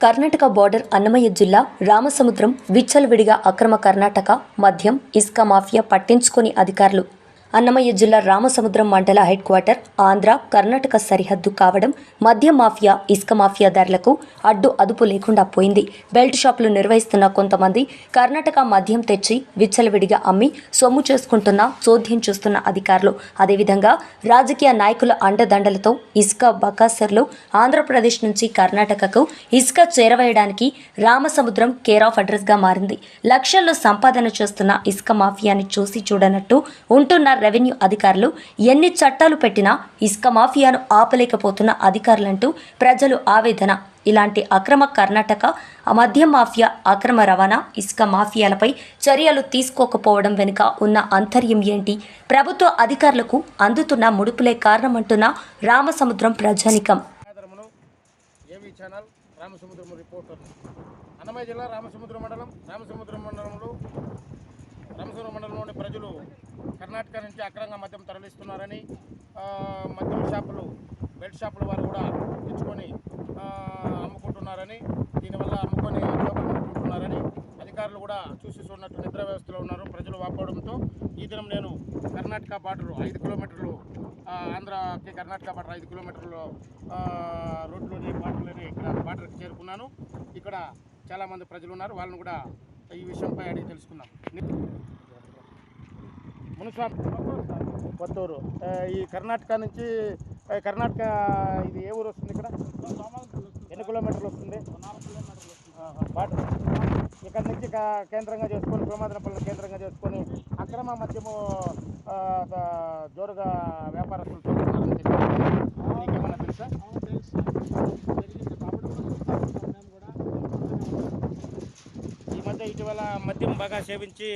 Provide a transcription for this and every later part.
Karnataka border Annamayya జిల్లా రామసముద్రం విచ్చలవిడిగా అక్రమ కర్ణాటక మద్యం ఇసుక మాఫియా పట్టించుకొని అధికారులు అన్నమయ్య జిల్లా రామసముద్రం మండల హెడ్ క్వార్టర్ ఆంధ్ర కర్ణాటక సరిహద్దు కావడం మద్య మాఫియా ఇసుక మాఫియాదారులకు అడ్డు అదుపు లేకుండా పోయింది. బెల్ట్ షాపులు నిర్వహిస్తున్న కొంతమంది కర్ణాటక మద్యం తెచ్చి విచ్చలవిడిగా అమ్మి సొమ్ము చేసుకుంటున్న చోద్యం చూస్తున్న అధికారులు. అదేవిధంగా రాజకీయ నాయకుల అండదండలతో ఇసుక బకాసర్లు ఆంధ్రప్రదేశ్ నుంచి కర్ణాటకకు ఇసుక చేరవేయడానికి రామసముద్రం కేర్ ఆఫ్ అడ్రస్గా మారింది. లక్షల్లో సంపాదన చేస్తున్న ఇసుక మాఫియాని చూసి చూడనట్టు ఉంటున్న రెవెన్యూ అధికారులు ఎన్ని చట్టాలు పెట్టినా ఇసుక మాఫియాను ఆపలేకపోతున్న అధికారులంటూ ప్రజలు ఆవేదన. ఇలాంటి అక్రమ కర్ణాటక మద్యం మాఫియా అక్రమ రవాణా ఇసుక మాఫియాలపై చర్యలు తీసుకోకపోవడం వెనుక ఉన్న అంతర్యం ఏంటి? ప్రభుత్వ అధికారులకు అందుతున్న ముడుపులే కారణమంటున్న రామసముద్రం ప్రజానికం. రామసముద్రం రిపోర్టర్ అన్నమయ్య జిల్లా రామసముద్రం మండలం రామసముద్రం మండలంలో రామసముద్రం మండలంలోని ప్రజలు కర్ణాటక నుంచి అక్రంగా మద్యం తరలిస్తున్నారని మద్యం షాపులు బెల్ట్ షాపుల వారు కూడా తెచ్చుకొని అమ్ముకుంటున్నారని దీనివల్ల అమ్ముకొని అమ్ముకుంటున్నారని అధికారులు కూడా చూసి చూడనట్టు నిద్ర వ్యవస్థలో ఉన్నారు. ప్రజలు వాపోవడంతో ఈ దినం నేను కర్ణాటక బార్డర్ ఐదు కిలోమీటర్లు ఆంధ్రకి ఆంధ్రాకి కర్ణాటక బార్డర్ ఐదు కిలోమీటర్లు ఆ, రోడ్లోని బార్డర్లోని ఇక్కడ బార్డర్కి చేరుకున్నాను. ఇక్కడ చాలామంది ప్రజలు ఉన్నారు. వాళ్ళని కూడా ఈ విషయంపై అడిగి తెలుసుకున్నాం మునుస్వామి కొత్తూరు. ఈ కర్ణాటక నుంచి కర్ణాటక ఇది ఏ ఊరు వస్తుంది ఇక్కడ? ఎన్ని కిలోమీటర్లు వస్తుంది? బాట ఇక్కడ నుంచి కేంద్రంగా చేసుకొని ప్రమాదనపల్లి కేంద్రంగా చేసుకొని అక్రమ మద్యము జోరుగా వ్యాపారస్తులు చేస్తున్నారని తెలుసా? ఈ మధ్య ఇటీవల మద్యం బాగా సేవించి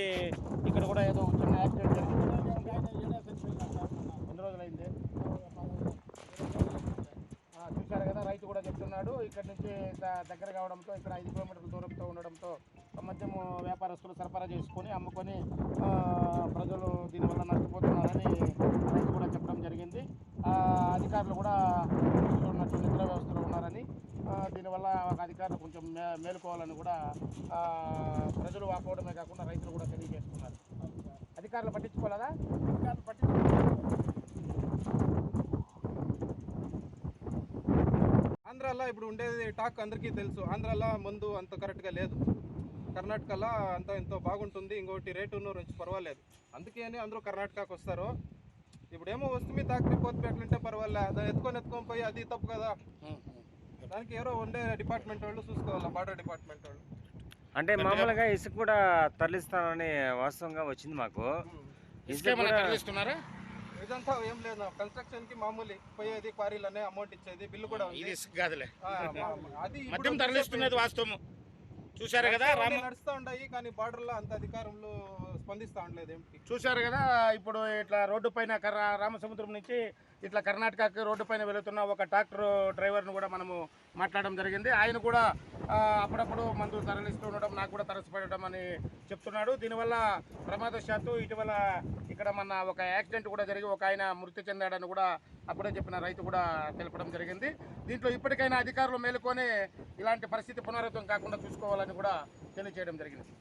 ఇక్కడ కూడా ఏదో చిన్న యాక్సిడెంట్ జరిగింది ఎన్ని రోజులైంది ఆ, చూశారు కదా రైతు ఇక్కడ నుంచి దగ్గర కావడంతో ఇక్కడ ఐదు కిలోమీటర్ల దూరంతో ఉండడంతో మద్యం వ్యాపారస్తులు సరఫరా చేసుకొని అమ్ముకొని ప్రజలు దీనివల్ల నష్టపోతున్నారని రైతు కూడా చెప్పడం జరిగింది. అధికారులు కూడా చూస్తున్నట్టు నిద్ర వ్యవస్థలో ఉన్నారని దీనివల్ల ఒక అధికారులు కొంచెం మే మేలుకోవాలని కూడా ప్రజలు వాపోవడమే కాకుండా రైతులు కూడా తెలియజేస్తున్నారు. అధికారులు పట్టించుకోలేదా? అధికారులు పట్టించుకోలేదు ఆంధ్రాలో ఇప్పుడు ఉండేది టాక్ అందరికీ తెలుసు. ఆంధ్రాలో మందు అంత కరెక్ట్గా లేదు. కర్ణాటకలో అంత ఎంతో బాగుంటుంది. ఇంకోటి రేటు నుంచి పర్వాలేదు. అందుకే అని అందరూ కర్ణాటకకు వస్తారు. ఇప్పుడేమో వస్తుంది తాకి పోతే ఎట్లుంటే పర్వాలే. దాన్ని ఎత్తుకొని ఎత్తుకొని పోయి అది తప్పు కదా. దానికి ఎవరో ఉండే డిపార్ట్మెంట్ వాళ్ళు చూసుకోవాలి బార్డర్ డిపార్ట్మెంట్ వాళ్ళు. అంటే మామూలుగా ఇసుక కూడా తరలిస్తానని వాస్తవంగా వచ్చింది మాకు. ఇసుక ఇదంతా ఏం లేదు కన్స్ట్రక్షన్కి మామూలు పోయేది క్వారీలనే అమౌంట్ ఇచ్చేది బిల్లు కూడా ఉంది. ఇది కాదులే. అది మద్యం తరలిస్తున్నది వాస్తవం. చూశారు కదా నడుస్తా ఉన్నాయి కానీ బార్డర్లో అంత అధికారులు స్పందిస్తా ఉండలేదు ఏంటి చూశారు కదా ఇప్పుడు ఇట్లా రోడ్డు పైన కర్ర రామసముద్రం నుంచి ఇట్లా కర్ణాటకకి రోడ్డు పైన వెళుతున్న ఒక ట్రాక్టర్ డ్రైవర్ను కూడా మనము మాట్లాడడం జరిగింది. ఆయన కూడా అప్పుడప్పుడు మందు తరలిస్తూ ఉండడం నాకు కూడా తరలిపడడం అని చెప్తున్నాడు. దీనివల్ల ప్రమాదశాత్తు ఇటీవల ఇక్కడ మన ఒక యాక్సిడెంట్ కూడా జరిగి ఒక ఆయన మృతి చెందాడని కూడా అప్పుడే చెప్పిన రైతు కూడా తెలపడం జరిగింది. దీంట్లో ఇప్పటికైనా అధికారులు మేలుకొని ఇలాంటి పరిస్థితి పునరావృతం కాకుండా చూసుకోవాలని కూడా తెలియజేయడం జరిగింది.